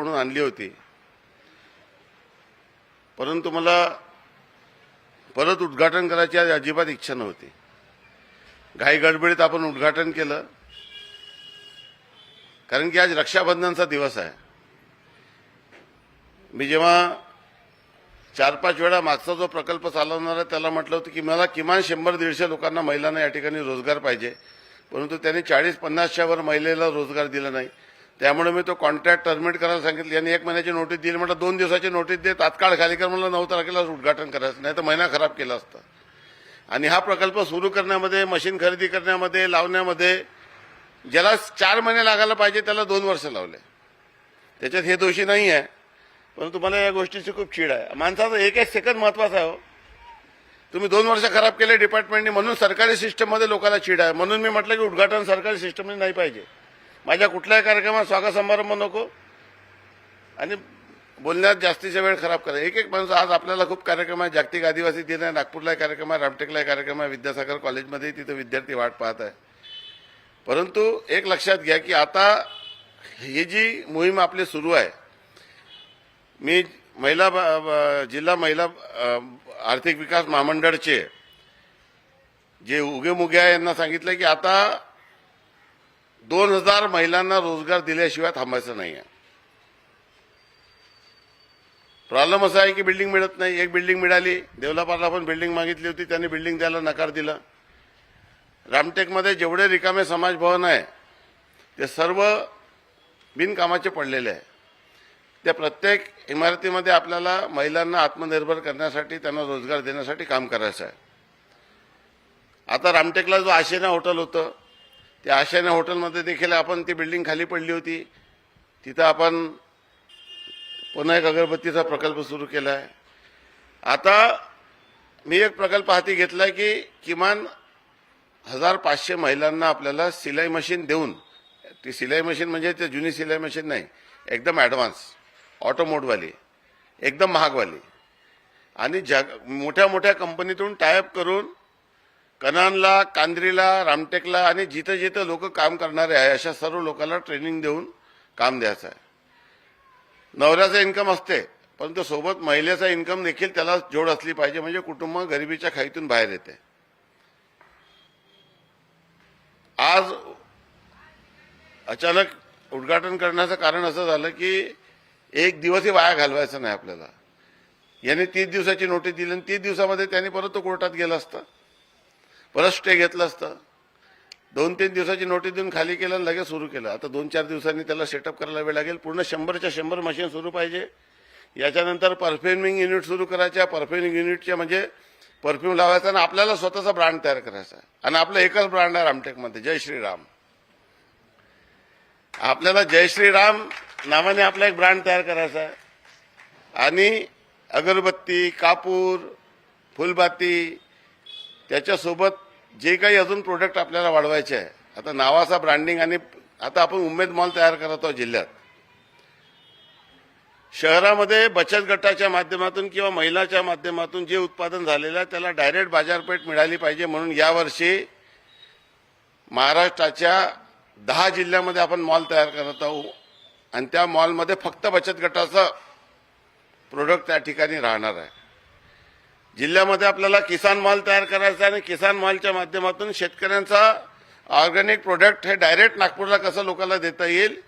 म्हणून आणली होती. परंतु मला परत उद्घाटन करायची आज अजिबात इच्छा नव्हती. घाई गडबडीत आपण उद्घाटन केलं. कारण की आज रक्षाबंधनचा दिवस आहे. मी जेव्हा चार पाच वेळा मागचा जो प्रकल्प चालवणार आहे त्याला म्हटलं होतं की मला किमान शंभर दीडशे लोकांना महिलांना या ठिकाणी रोजगार पाहिजे. परंतु त्यांनी चाळीस पन्नासच्या वर महिलेला रोजगार दिला नाही. त्यामुळे मी तो कॉन्ट्रॅक्ट टर्मिनेट करायला सांगितलं. यांनी एक महिन्याची नोटीस दिली. म्हटलं दोन दिवसाची नोटीस दे. तात्काळ खाली कर. म्हणलं नऊ तारखेला उद्घाटन करायचं. नाही तर महिना खराब केला असता. आणि हा प्रकल्प सुरू करण्यामध्ये मशीन खरेदी करण्यामध्ये लावण्यामध्ये ज्याला चार महिने लागायला पाहिजे त्याला दोन वर्ष लावले. त्याच्यात हे दोषी नाही आहे. परंतु मला या गोष्टीची खूप चीड आहे. माणसाचा एक एक सेकंद महत्त्वाचा आहे हो. तुम्ही दोन वर्ष खराब केले डिपार्टमेंटने म्हणून सरकारी सिस्टममध्ये लोकांना चीड आहे. म्हणून मी म्हटलं की उद्घाटन सरकारी सिस्टमने नाही पाहिजे. माझ्या कुठल्याही कार्यक्रमात स्वागत समारंभ नको. आणि बोलण्यात जास्तीचा वेळ खराब करा. एक एक माणूस आज आपल्याला खूप कार्यक्रम आहे. जागतिक आदिवासी दिन आहे नागपूरला कार्यक्रम आहे रामटेकला कार्यक्रम आहे विद्यासागर कॉलेजमध्ये तिथं विद्यार्थी वाट पाहत आहे. परंतु एक लक्षात घ्या की आता ही जी मोहीम आपली सुरू आहे मी महिला जिल्हा महिला आर्थिक विकास महामंडळचे जे उगे मुगे आहे यांना सांगितलं की आता दोन हजार महिलांना रोजगार दिल्याशिवाय थांबायचं नाही आहे प्रॉब्लेम असा आहे की बिल्डिंग मिळत नाही. एक बिल्डिंग मिळाली देवलापारला पण बिल्डिंग मागितली होती त्यांनी बिल्डिंग द्यायला नकार दिला. रामटेकमध्ये जेवढे रिकामे समाज भवन आहे ते सर्व बिनकामाचे पडलेले आहे. त्या प्रत्येक इमारतीमध्ये आपल्याला महिलांना आत्मनिर्भर करण्यासाठी त्यांना रोजगार देण्यासाठी काम करायचं आहे. आता रामटेकला जो आशेना हॉटेल होतं त्या आशेना हॉटेलमध्ये देखील आपण ती बिल्डिंग खाली पडली होती. तिथं आपण पुन्हा एक अगरबत्तीचा प्रकल्प सुरू केला आहे आता मी एक प्रकल्प हाती घेतला की किमान हजार पाचशे महिलांना आपल्याला सिलाई मशीन देऊन ती सिलाई मशीन म्हणजे ते जुनी सिलाई मशीन नाही एकदम ॲडव्हान्स ऑटोमोडवाली एकदम महागवाली. आणि जग मोठ्या मोठ्या कंपनीतून टायअप करून कनानला कांद्रीला रामटेकला आणि जिथं जिथं लोक काम करणारे आहे अशा सर्व लोकांना ट्रेनिंग देऊन काम द्यायचं आहे. नवऱ्याचा इन्कम असते परंतु सोबत महिलेचा इन्कम देखील त्याला जोड असली पाहिजे म्हणजे कुटुंब गरिबीच्या खाईतून बाहेर येते. आज अचानक उद्घाटन करण्याचं कारण असं झालं की एक दिवसही वाया घालवायचा नाही आपल्याला. याने तीस दिवसाची नोटीस दिली आणि तीस दिवसामध्ये त्यांनी परत तो कोर्टात गेला असता. परत स्टे घेतला असतं. दोन तीन दिवसाची नोटीस देऊन खाली केलं आणि लगेच सुरू केलं. आता दोन चार दिवसांनी त्याला सेटअप करायला वेळ लागेल. पूर्ण शंभरच्या शंभर मशीन सुरू पाहिजे. याच्यानंतर परफ्युमिंग युनिट सुरू करायच्या परफ्युमिंग युनिटच्या म्हणजे परफ्यूम लावायचा आणि आपल्याला स्वतःचा ब्रँड तयार करायचा आणि आपला एकच ब्रँड आहे रामटेकमध्ये जय श्रीराम आपल्याला जय श्रीराम नावाने आपला एक ब्रँड तयार करायचा आहे. आणि अगरबत्ती कापूर फुलबाती त्याच्यासोबत जे काही अजून प्रोडक्ट आपल्याला वाढवायचे आहे आता नावाचा ब्रँडिंग आणि आता आपण उमेद मॉल तयार करत आहोत जिल्ह्यात. शहरामध्ये बचत गटाच्या माध्यमातून किंवा महिलाच्या माध्यमातून जे उत्पादन झालेलं आहे त्याला डायरेक्ट बाजारपेठ मिळाली पाहिजे म्हणून यावर्षी महाराष्ट्राच्या दहा जिल्ह्यामध्ये आपण मॉल तयार करत आहोत. आणि त्या मॉलमध्ये फक्त बचत गटाचं प्रोडक्ट त्या ठिकाणी राहणार आहे. जिल्ह्यामध्ये आपल्याला किसान माल तयार करायचा आहे आणि किसान मालच्या माध्यमातून शेतकऱ्यांचा ऑर्गॅनिक प्रोडक्ट हे डायरेक्ट नागपूरला कसं लोकांना देता येईल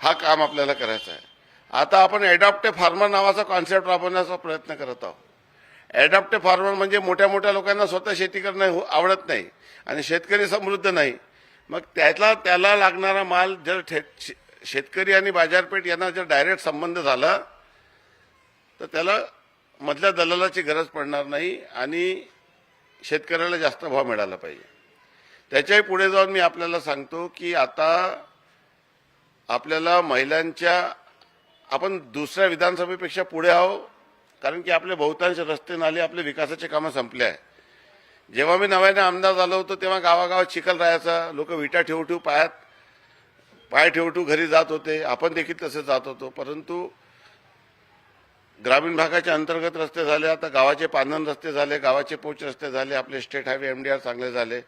हा काम आपल्याला करायचा आहे. आता आपण ॲडॉप्टे फार्मर नावाचा कॉन्सेप्ट राबवण्याचा प्रयत्न करत आहोत. ॲडॉप्टे फार्मर म्हणजे मोठ्या मोठ्या लोकांना स्वतः शेती करणं आवडत नाही आणि शेतकरी समृद्ध नाही. मग त्याला त्याला लागणारा माल जर ठे- शे- शेतकरी आणि बाजारपेठ यांना जर डायरेक्ट संबंध झाला तर त्याला मधल्या दलालाची गरज पडणार नाही आणि शेतकऱ्याला जास्त भाव मिळाला पाहिजे. त्याच्याही पुढे जाऊन मी आपल्याला सांगतो की आता आपल्याला महिलांच्या आपण दुसऱ्या विधानसभेपेक्षा पुढे आहो कारण की आपले बहुतांश रस्ते नाले आपले विकासाचे कामं संपले आहे. जेव्हा मी नव्याने आमदार झालो होतो तेव्हा गावागावात चिखल राहायचा लोक विटा ठेवू ठेवू पायात पाय ठेवू ठेवू घरी जात होते आपण देखील तसे जात होतो परंतु ग्रामीण भागाच्या अंतर्गत रस्ते झाले आता गावाचे पांधन रस्ते झाले गावाचे पोच रस्ते झाले आपले state highway M D R चांगले झाले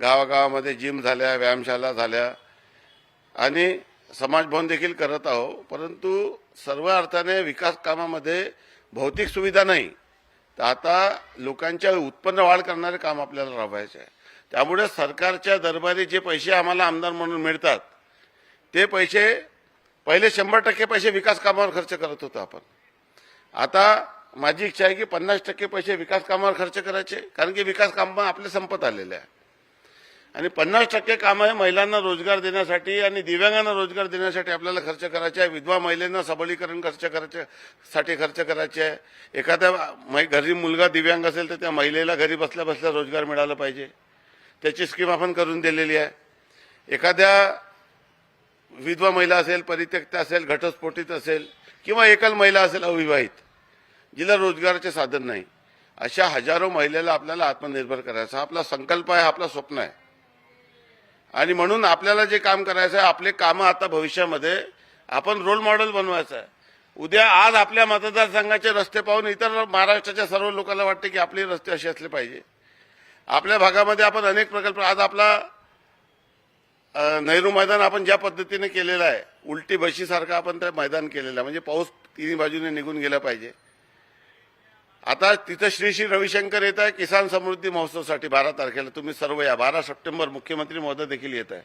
गावागावामध्ये जिम झाल्या व्यायामशाला झाल्या. आणि समाजभवन देखील करत आहो परंतु सर्व अर्थाने विकास कामामध्ये भौतिक सुविधा नाही. तर आता लोकांच्या उत्पन्न वाढ करणारे काम आपल्याला राबवायचे आहे. त्यामुळे सरकारच्या दरबारी जे पैसे आम्हाला आमदार म्हणून मिळतात ते पैसे पहिले शंभर टक्के पैसे विकास कामावर खर्च करत होतो आपण. आता माझी इच्छा आहे की पन्नास टक्के पैसे विकास कामावर खर्च करायचे कारण की विकास कामं आपले संपत आलेले आहे. आणि पन्नास टक्के कामं हे महिलांना रोजगार देण्यासाठी आणि दिव्यांगांना रोजगार देण्यासाठी आपल्याला खर्च करायचे आहे. विधवा महिलांना सबलीकरण खर्च करायचे साठी खर्च करायचे आहे. एखाद्या घरी मुलगा दिव्यांग असेल तर त्या महिलेला घरी बसल्या बसल्या रोजगार मिळाला पाहिजे. त्याची स्कीम आपण करून दिलेली आहे. एखाद्या विधवा महिला असेल परित्यक्त असेल घटस्फोटीत असेल किंवा एकल महिला असेल अविवाहित जिला रोजगाराचे साधन नाही. अशा हजारो महिलेला आपल्याला आत्मनिर्भर करायचा हा आपला संकल्प आहे आपला स्वप्न आहे. आणि म्हणून आपल्याला जे काम करायचं आहे आपले कामं आता भविष्यामध्ये आपण रोल मॉडेल बनवायचं आहे. उद्या आज आपल्या मतदारसंघाचे रस्ते पाहून इतर महाराष्ट्राच्या सर्व लोकांना वाटते की आपले रस्ते असे असले पाहिजे. आपल्या भागामध्ये आपण अनेक प्रकल्प आज आपला नेहरू मैदान आपण ज्या पद्धतीने केलेलं आहे उलटी बशीसारखं आपण त्या मैदान केलेलं आहे. म्हणजे पाऊस तिन्ही बाजूने निघून गेला पाहिजे. आता तिथं श्री श्री रविशंकर येत आहे किसान समृद्धी महोत्सवसाठी बारा तारखेला. तुम्ही सर्व या. बारा सप्टेंबर मुख्यमंत्री महोदय देखील येत आहे.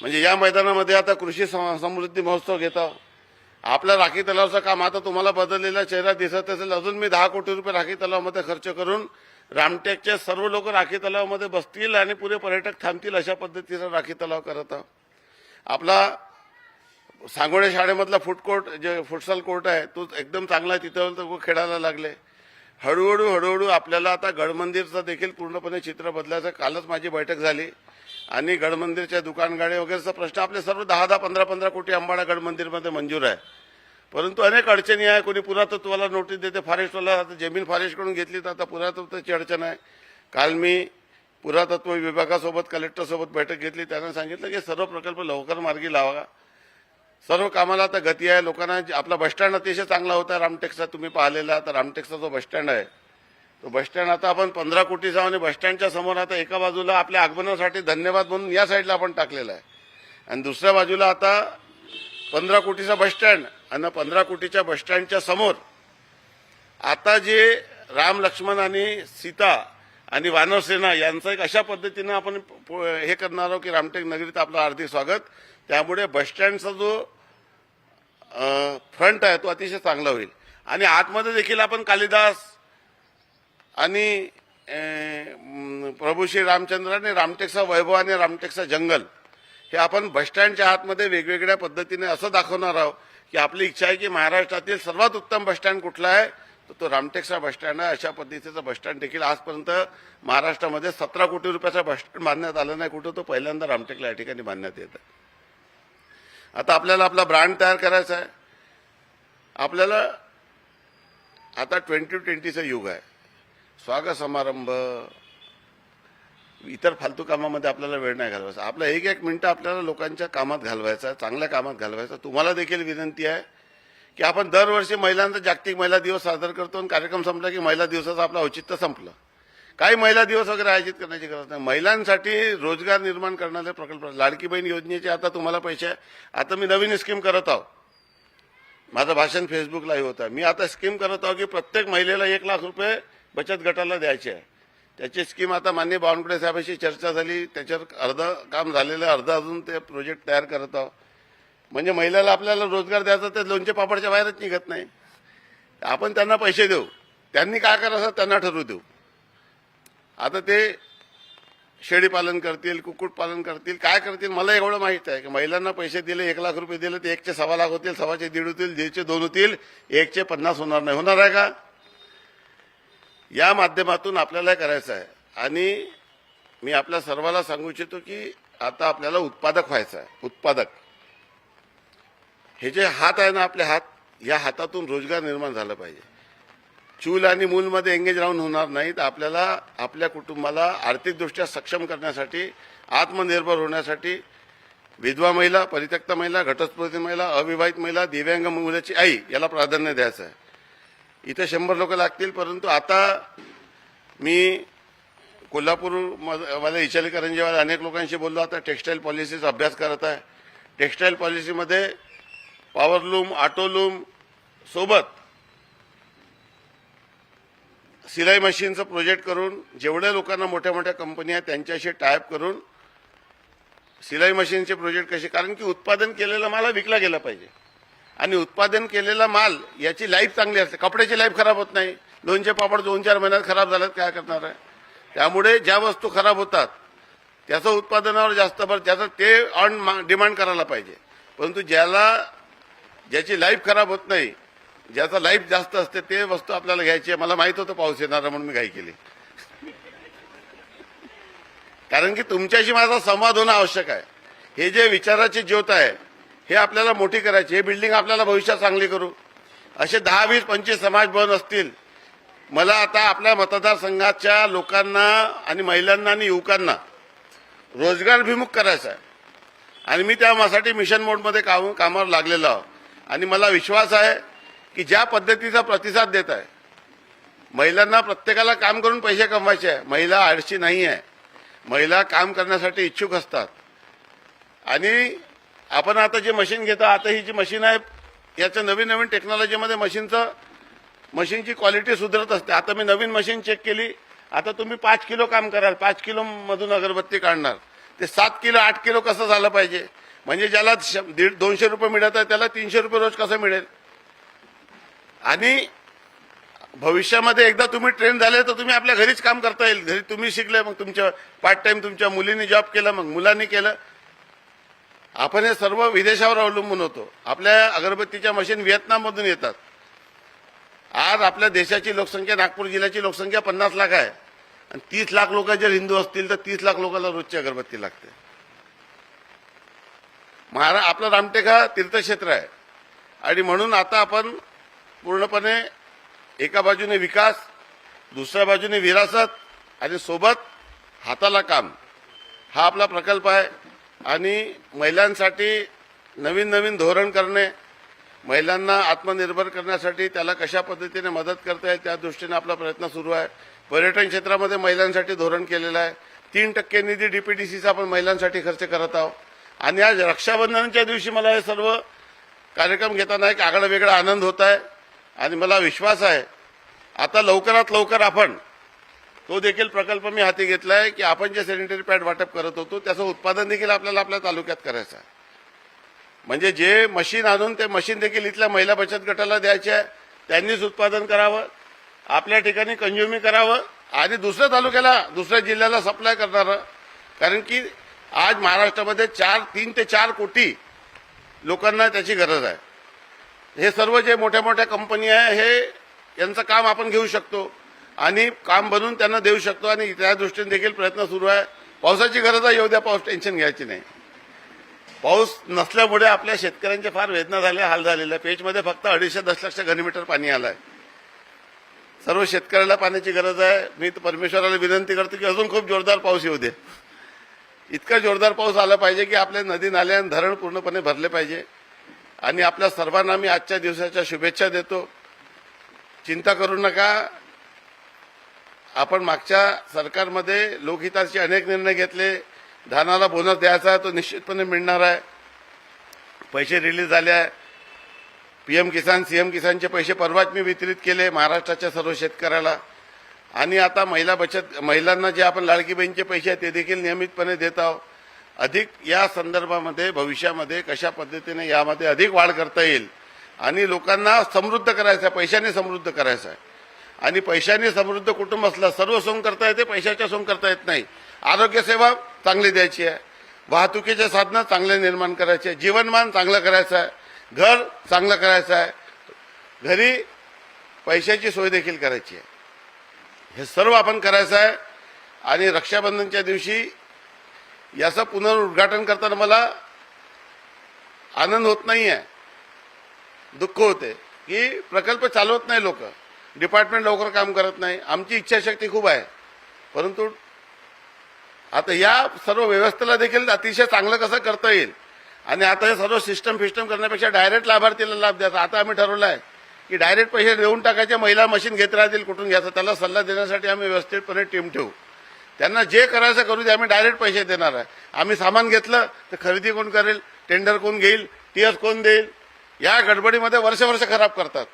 म्हणजे या मैदानामध्ये आता कृषी समृद्धी महोत्सव घेता आपल्या राखी तलावचं काम आता तुम्हाला बदललेला चेहरा दिसत असेल. अजून मी दहा कोटी रुपये राखी तलावामध्ये खर्च करून रामटेकचे सर्व लोक राखी तलावामध्ये बसतील आणि पुरे पर्यटक थांबतील अशा पद्धतीचा राखी तलाव करत आहोत. आपला सांगोणे शाळेमधला फूड कोर्ट जे फुटसाल कोर्ट आहे तो एकदम चांगला आहे. तिथं तो खेळायला लागले. हळूहळू हळूहळू आपल्याला आता गडमंदिरचं देखील पूर्णपणे चित्र बदलायचं. कालच माझी बैठक झाली. आणि गडमंदिरच्या दुकानगाडे वगैरेचा प्रश्न आपले सर्व दहा दहा पंधरा पंधरा कोटी अंबाडा गडमंदिरमध्ये मंजूर आहे. परंतु अनेक अडचणी आहे. कोणी पुरातत्वाला नोटीस देते. फॉरेस्टवाला आता जमीन फॉरेस्टकडून घेतली तर आता पुरातत्वाची अडचण आहे. काल मी पुरातत्व विभागासोबत कलेक्टरसोबत बैठक घेतली. त्यांना सांगितलं की सर्व प्रकल्प लवकर मार्गी लावा. सर्व कामाला आता गती आहे. लोकांना जे- आपला बसस्टँड अतिशय चांगला होता रामटेकचा तुम्ही पाहिलेला तर रामटेकचा जो बसस्टँड आहे तो बसस्टँड आता आपण पंधरा कोटीचा आणि बसस्टँडच्या समोर आता एका बाजूला आपल्या आगमनासाठी धन्यवाद म्हणून या साईडला आपण टाकलेला आहे. आणि दुसऱ्या बाजूला आता पंधरा कोटीचा बसस्टँड आणि पंधरा कोटीच्या बसस्टँडच्या समोर आता जे राम लक्ष्मण आणि सीता आणि वानरसेना यांचं एक अशा पद्धतीनं आपण हे करणार आहोत की रामटेक नगरीत आपलं हार्दिक स्वागत. त्यामुळे बसस्टँडचा जो फ्रंट आहे तो अतिशय चांगला होईल. आणि आतमध्ये देखील आपण कालिदास आणि प्रभू श्री रामचंद्र आणि रामटेकचा वैभव आणि रामटेकचा जंगल हे आपण बसस्टँडच्या आतमध्ये वेगवेगळ्या पद्धतीने असं दाखवणार आहोत की आपली इच्छा आहे की महाराष्ट्रातील सर्वात उत्तम बसस्टँड कुठला आहे तर तो रामटेकचा बसस्टँड आहे. अशा पद्धतीचा बसस्टँड देखील आजपर्यंत महाराष्ट्रामध्ये सतरा कोटी रुपयाचा बसस्टँड बांधण्यात आलं नाही. कुठं तो पहिल्यांदा रामटेकला या ठिकाणी बांधण्यात येतं आता आपल्याला आपला ब्रँड तयार करायचा आहे. आपल्याला आता ट्वेंटी ट्वेंटीचं युग आहे. स्वागत समारंभ इतर फालतू कामामध्ये आपल्याला वेळ नाही घालवायचा. आपला एक एक मिनटं आपल्याला लोकांच्या कामात घालवायचा चांगल्या कामात घालवायचा तुम्हाला देखील विनंती आहे की आपण दरवर्षी महिलांचा जागतिक महिला दिवस साजरा करतो आणि कार्यक्रम संपला की महिला दिवसाचं आपलं औचित्य संपलं. काही महिला दिवस वगैरे आयोजित करण्याची गरज नाही. महिलांसाठी रोजगार निर्माण करणारे प्रकल्प लाडकी बहीण योजनेचे आता तुम्हाला पैसे आहे. आता मी नवीन स्कीम करत आहो. माझं भाषण फेसबुकलाही होतं. मी आता स्कीम करत आहो की प्रत्येक महिलेला एक लाख रुपये बचत गटाला द्यायचे आहे. त्याची स्कीम आता मान्य बावनकुळे साहेबांशी चर्चा झाली. त्याच्यावर अर्धं काम झालेलं अर्धं अजून ते प्रोजेक्ट तयार करत आहो. म्हणजे महिलाला आपल्याला रोजगार द्यायचा ते लोणचे पापडच्या बाहेरच निघत नाही. आपण त्यांना पैसे देऊ. त्यांनी काय करायचं त्यांना ठरवू देऊ. आता ते शेळी पालन करतील कुक्कुट पालन करतील काय करतील मला एवढं माहीत आहे की महिलांना पैसे दिले एक लाख रुपये दिले ते एकचे सव्वा लाख होतील सव्वाचे दीड होतील दीडचे दोन होतील एकचे पन्नास होणार नाही. होणार आहे का? या माध्यमातून आपल्याला हे करायचं आहे. आणि मी आपल्या सर्वाला सांगू इच्छितो की आता आपल्याला उत्पादक व्हायचं आहे. उत्पादक. हे जे हात आहे ना आपले हात या हातातून रोजगार निर्माण झाला पाहिजे. चूल आणि मूलमध्ये एंगेज राहून होणार नाही तर आपल्याला आपल्या कुटुंबाला आर्थिकदृष्ट्या सक्षम करण्यासाठी आत्मनिर्भर होण्यासाठी विधवा महिला परित्यक्त महिला घटस्फोटित महिला अविवाहित महिला दिव्यांग मुलाची आई याला प्राधान्य द्यायचं आहे. इथे शंभर लोक लागतील परंतु आता मी कोल्हापूर वाले इचलकरंजीवाले अनेक लोकांशी बोललो. आता टेक्स्टाईल पॉलिसीचा अभ्यास करत आहे. टेक्स्टाईल पॉलिसीमध्ये पॉवरलूम ऑटोलूम सोबत सिलाई मशीनचं प्रोजेक्ट करून जेवढ्या लोकांना मोठ्या मोठ्या कंपन्या आहेत त्यांच्याशी टायप करून सिलाई मशीनचे प्रोजेक्ट कसे कारण की उत्पादन केलेला माल विकला गेला पाहिजे. आणि उत्पादन केलेला माल याची लाईफ चांगली असते. कपड्याची लाईफ खराब होत नाही. लोणचे पापड दोन चार महिन्यात खराब झाल्यात काय करणार आहे? त्यामुळे ज्या वस्तू खराब होतात त्याचं उत्पादनावर जास्त भर त्याचं ते ऑन डिमांड करायला पाहिजे. परंतु ज्याला ज्याची लाईफ खराब होत नाही ज्याचा लाईफ जास्त असते ते वस्तू आपल्याला घ्यायची आहे. मला माहीत होतं पाऊस येणार म्हणून मी घाई केली. कारण की तुमच्याशी माझा संवाद होणं आवश्यक आहे. हे जे विचाराची ज्योत आहे हे आपल्याला मोठी करायची हे बिल्डिंग आपल्याला भविष्यात चांगली करू. असे दहा वीस पंचवीस समाज भवन असतील मला आता आपल्या मतदारसंघाच्या लोकांना आणि महिलांना आणि युवकांना रोजगारभिमुख करायचा आहे. आणि मी त्यासाठी मिशन मोडमध्ये काम कामावर लागलेलो आहो आणि मला विश्वास आहे की ज्या पद्धतीचा प्रतिसाद देत आहे. महिलांना प्रत्येकाला काम करून पैसे कमवायचे आहे. महिला आळशी नाही आहे. महिला काम करण्यासाठी इच्छुक असतात. आणि आपण आता जे मशीन घेतो आता ही जी मशीन आहे याचं नवीन नवीन टेक्नॉलॉजीमध्ये मशीनचं मशीनची क्वालिटी सुधारत असते. आता मी नवीन मशीन चेक केली. आता तुम्ही पाच किलो काम कराल. पाच किलोमधून अगरबत्ती काढणार. ते सात किलो आठ किलो कसं झालं पाहिजे? म्हणजे ज्याला श- दीड दोनशे रुपये मिळत आहे त्याला तीनशे रुपये रोज कसं मिळेल? आणि भविष्यामध्ये एकदा तुम्ही ट्रेन झाले तर तुम्ही आपल्या घरीच काम करता येईल. घरी तुम्ही शिकले मग तुमच्या पार्ट टाइम तुमच्या मुलींनी जॉब केला मग मुलांनी केलं. आपण हे सर्व विदेशावर अवलंबून होतो. आपल्या अगरबत्तीच्या मशीन व्हिएतनाममधून येतात. आज आपल्या देशाची लोकसंख्या नागपूर जिल्ह्याची लोकसंख्या पन्नास लाख आहे. आणि तीस लाख लोक जर हिंदू असतील तर तीस लाख लोकांना रोजची अगरबत्ती लागते. महारा आपलं रामटेक हा तीर्थक्षेत्र आहे. आणि म्हणून आता आपण पूर्णपणे एका बाजूने विकास दुसऱ्या बाजूने विरासत आणि सोबत हाताला काम. हा आपला प्रकल्प आहे आणि महिलांसाठी नवीन नवीन धोरण करणे महिलांना आत्मनिर्भर करण्यासाठी त्याला कशा पद्धतीने मदत करता येईल त्या दृष्टीने आपला प्रयत्न सुरू आहे. पर्यटन क्षेत्रामध्ये महिलांसाठी धोरण केलेलं आहे. तीन टक्के निधी डीपीडीसीचा आपण महिलांसाठी खर्च करत आहोत. आणि आज रक्षाबंधनाच्या दिवशी मला हे सर्व कार्यक्रम घेताना एक आगळा वेगळा आनंद होत आहे. आणि मला विश्वास आहे आता लवकरात लवकर आपण तो देखील प्रकल्प मी हाती घेतला आहे की आपण जे सॅनिटरी पॅड वाटप करत होतो त्याचं उत्पादन देखील आपल्याला आपल्या तालुक्यात करायचं आहे. म्हणजे जे मशीन आणून ते मशीन देखील इथल्या महिला बचत गटाला द्यायचे आहे त्यांनीच उत्पादन करावं आपल्या ठिकाणी कंझ्युमी करावं आणि दुसऱ्या तालुक्याला दुसऱ्या जिल्ह्याला सप्लाय करणारं कारण की आज महाराष्ट्रामध्ये चार तीन ते चार कोटी लोकांना त्याची गरज आहे. हे सर्व जे मोठ्या मोठ्या कंपनी आहे हे यांचं काम आपण घेऊ शकतो. आणि काम बनवून त्यांना देऊ शकतो. आणि त्या दृष्टीने देखील प्रयत्न सुरू आहे. पावसाची गरज आहे येऊ द्या पाऊस टेन्शन घ्यायची नाही. पाऊस नसल्यामुळे आपल्या शेतकऱ्यांचे फार वेदना झाल्या हाल झालेले आहे. पेचमध्ये फक्त अडीचशे दशलक्ष घनमीटर पाणी आलंय. सर्व शेतकऱ्याला पाण्याची गरज आहे. मी तर परमेश्वराला विनंती करतो की अजून खूप जोरदार पाऊस येऊ दे. इतका जोरदार पाऊस आला पाहिजे की आपल्या नदी नाले आणि धरण पूर्णपणे भरले पाहिजे. आणि आपल्या सर्वांना मी आजच्या दिवसाच्या शुभेच्छा देतो. चिंता करू नका. आपण मागच्या सरकारमध्ये लोकहिताचे अनेक निर्णय घेतले. धानाला बोनस द्यायचा आहे तो निश्चितपणे मिळणार आहे. पैसे रिलीज झाले आहे. पीएम किसान सीएम किसानचे पैसे परवाच मी वितरित केले महाराष्ट्राच्या सर्व शेतकऱ्याला. आणि आता महिला बचत महिलांना जे आपण लाडकी बहीणचे पैसे आहेत ते देखील नियमितपणे देत आहोत. अधिक या संदर्भामध्ये भविष्यामध्ये कशा पद्धतीने यामध्ये अधिक वाढ करता येईल आणि लोकांना समृद्ध करायचं आहे पैशाने समृद्ध करायचं आहे. आणि पैशाने समृद्ध कुटुंब असलं सर्व सोंग करता येते पैशाच्या सोंग करता येत नाही. आरोग्यसेवा चांगली द्यायची आहे. वाहतुकीचे साधनं चांगले निर्माण करायचे आहे. जीवनमान चांगलं करायचं आहे. घर चांगलं करायचं आहे. घरी पैशाची सोय देखील करायची आहे. हे सर्व आपण करायचं आहे. आणि रक्षाबंधनच्या दिवशी याचं पुनरुद्घाटन करताना मला आनंद होत नाही आहे दुःख होते. की प्रकल्प चालवत नाही लोक. डिपार्टमेंट लवकर काम करत नाही. आमची इच्छाशक्ती खूप आहे. परंतु आता या सर्व व्यवस्थेला देखील अतिशय चांगलं कसं करता येईल? आणि आता हे सर्व सिस्टम फिस्टम करण्यापेक्षा डायरेक्ट लाभार्थीला लाभ द्यायचा आता आम्ही ठरवलं आहे की डायरेक्ट पैसे देऊन टाकायचे महिला मशीन घेत राहतील कुठून घ्यायचं? त्याला सल्ला देण्यासाठी आम्ही व्यवस्थितपणे टीम ठेवू. त्यांना जे करायचं करू दे आम्ही डायरेक्ट पैसे देणार आहे. आम्ही सामान घेतलं तर खरेदी कोण करेल टेंडर कोण घेईल टीएस कोण देईल? या गडबडीमध्ये वर्ष वर्ष खराब करतात.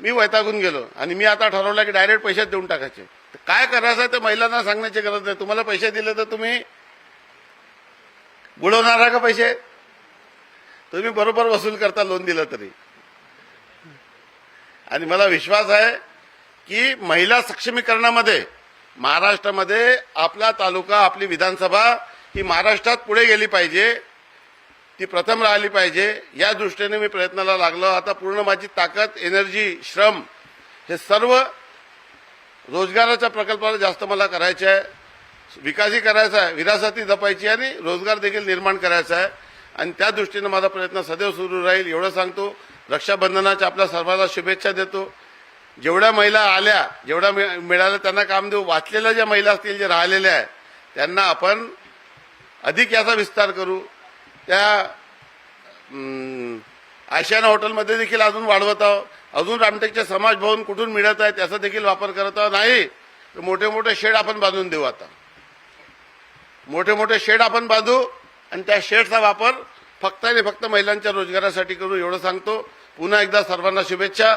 मी वैतागून गेलो आणि मी आता ठरवलं की डायरेक्ट पैसे देऊन टाकायचे. तर काय करायचं आहे ते महिलांना सांगण्याची गरज नाही. तुम्हाला पैसे दिले तर तुम्ही बुडवणार आहे का पैसे? तुम्ही बरोबर वसूल करता लोन दिलं तरी. आणि मला विश्वास आहे की महिला सक्षमीकरणामध्ये महाराष्ट्रामध्ये आपला तालुका आपली विधानसभा ही महाराष्ट्रात पुढे गेली पाहिजे ती प्रथम राहिली पाहिजे. या दृष्टीने मी प्रयत्नाला लागलो. आता पूर्ण माझी ताकद एनर्जी श्रम हे सर्व रोजगाराच्या प्रकल्पाला जास्त मला करायचे आहे. विकासही करायचा आहे विरासती जपायची आणि रोजगार देखील निर्माण करायचा आहे. आणि त्या दृष्टीनं माझा प्रयत्न सदैव सुरू राहील. एवढं सांगतो. रक्षाबंधनाच्या आपल्या सर्वांना शुभेच्छा देतो. जेवढ्या महिला आल्या जेवढ्या मिळाल्या त्यांना काम देऊ. वाचलेल्या ज्या महिला असतील जे राहिलेल्या आहेत त्यांना आपण अधिक याचा विस्तार करू. त्या आशियान आशियाना हॉटेलमध्ये देखील अजून वाढवत आहोत. अजून रामटेकचे समाज भवन कुठून मिळत आहे त्याचा देखील वापर करत आहोत. नाही तर मोठे मोठे शेड आपण बांधून देऊ आता. मोठे मोठे शेड आपण बांधू आणि त्या शेडचा वापर फक्त आणि फक्त महिलांच्या रोजगारासाठी करू एवढं सांगतो. पुन्हा एकदा सर्वांना शुभेच्छा.